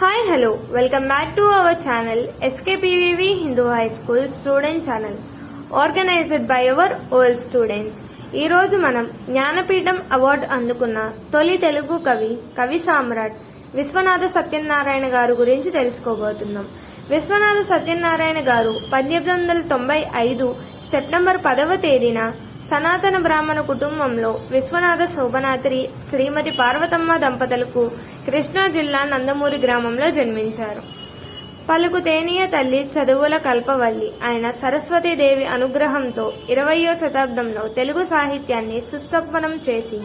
Hi hello welcome back to our channel SKPVV Hindu high school student channel organized by our old students ఈరోజు మనం జ్ఞానపీఠం award అందుకున్న తొలి తెలుగు కవి కవి సామ్రాట్ విశ్వనాథ సత్యనారాయణ గారు గురించి తెలుసుకోబోతున్నాం. విశ్వనాథ సత్యనారాయణ గారు పద్దెనిమిది వందల తొంభై ఐదు సెప్టెంబర్ పదవ తేదీన సనాతన బ్రాహ్మణ కుటుంబంలో విశ్వనాథ శోభనాత్రి శ్రీమతి పార్వతమ్మ దంపతులకు కృష్ణా జిల్లా నందమూరి గ్రామంలో జన్మించారు. పలుకు తేనీయ తల్లి చదువుల కల్పవల్లి ఆయన సరస్వతీదేవి అనుగ్రహంతో ఇరవయో శతాబ్దంలో తెలుగు సాహిత్యాన్ని సుసంపన్నం చేసి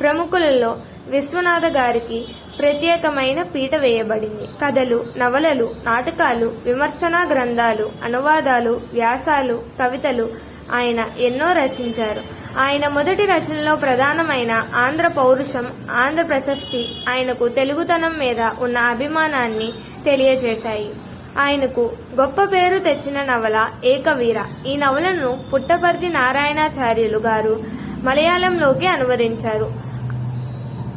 ప్రముఖులలో విశ్వనాథ గారికి ప్రత్యేకమైన పీట వేయబడింది. కథలు నవలలు నాటకాలు విమర్శనా గ్రంథాలు అనువాదాలు వ్యాసాలు కవితలు ఆయన ఎన్నో రచించారు. ఆయన మొదటి రచనలో ప్రధానమైన ఆంధ్ర పౌరుషం ఆంధ్ర ప్రశస్తి ఆయనకు తెలుగుతనం మీద ఉన్న అభిమానాన్ని తెలియజేశాయి. ఆయనకు గొప్ప పేరు తెచ్చిన నవల ఏకవీర. ఈ నవలను పుట్టపర్తి నారాయణాచార్యులు గారు మలయాళంలోకి అనువదించారు.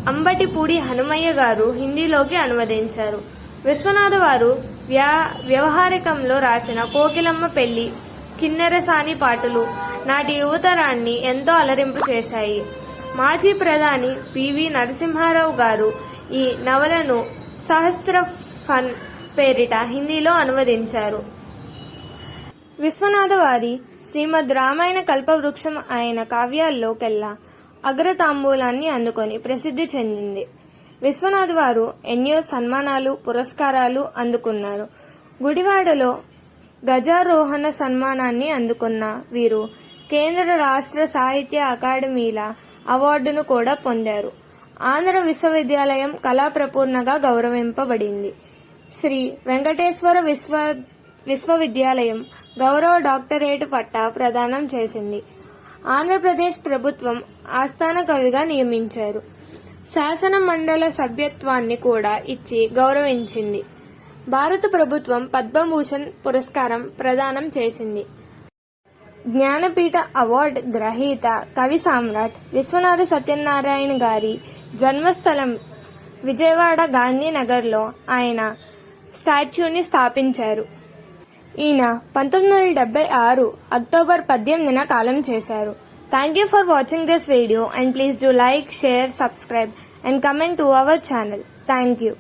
అంబటిపూడి హనుమయ్య గారు హిందీలోకి అనువదించారు. విశ్వనాథ వారు వ్యా వ్యవహారికంలో రాసిన కోకిలమ్మ పెళ్ళి కిన్నెరసాని పాటలు నాటి యువతరాన్ని ఎంతో అలరింపు చేశాయి. మాజీ ప్రధాని పివి నరసింహారావు గారు ఈ నవలను సహస్ర ఫన్ పేరిట హిందీలో అనువదించారు. విశ్వనాథ వారి శ్రీమద్ రామాయణ కల్పవృక్షం ఆయన కావ్యాల్లోకెల్లా అగ్రతాంబూలాన్ని అందుకొని ప్రసిద్ధి చెందింది. విశ్వనాథ్ వారు ఎన్నో సన్మానాలు పురస్కారాలు అందుకున్నారు. గుడివాడలో గజారోహణ సన్మానాన్ని అందుకున్న వీరు కేంద్ర రాష్ట్ర సాహిత్య అకాడమీల అవార్డును కూడా పొందారు. ఆంధ్ర విశ్వవిద్యాలయం కళాప్రపూర్ణగా గౌరవింపబడింది. శ్రీ వెంకటేశ్వర విశ్వ విశ్వవిద్యాలయం గౌరవ డాక్టరేట్ పట్టా ప్రదానం చేసింది. ఆంధ్రప్రదేశ్ ప్రభుత్వం ఆస్థాన కవిగా నియమించారు. శాసన మండల సభ్యత్వాన్ని కూడా ఇచ్చి గౌరవించింది. భారత ప్రభుత్వం పద్మభూషణ్ పురస్కారం ప్రదానం చేసింది. జ్ఞానపీఠ అవార్డు గ్రహీత కవి సామ్రాట్ విశ్వనాథ సత్యనారాయణ గారి జన్మస్థలం విజయవాడ గాంధీనగర్లో ఆయన స్టాచ్యూని స్థాపించారు. ఈయన పంతొమ్మిది వందల డెబ్బై ఆరు అక్టోబర్ పద్దెనిమిదిన కాలం చేశారు. Thank you for watching this video and please do like share subscribe and comment to our channel. Thank you.